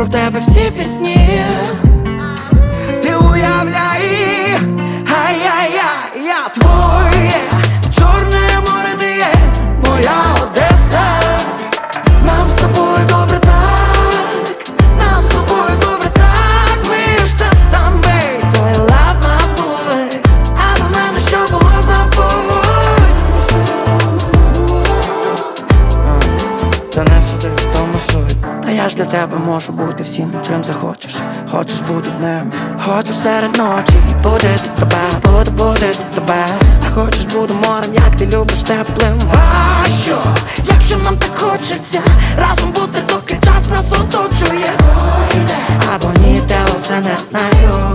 про тебе всі пісні. Ти уявляй, ай-яй-яй, я твоє, Занесу ти вдома суть. Та я ж для тебе можу бути всім, чим захочеш. Хочеш бути днем, хочу серед ночі. Буде тут тебе, буде буде тут тебе. А хочеш буду морем, як ти любиш теплим. А що, якщо нам так хочеться Разом бути, доки час нас оточує. Або ні, те все не знаю.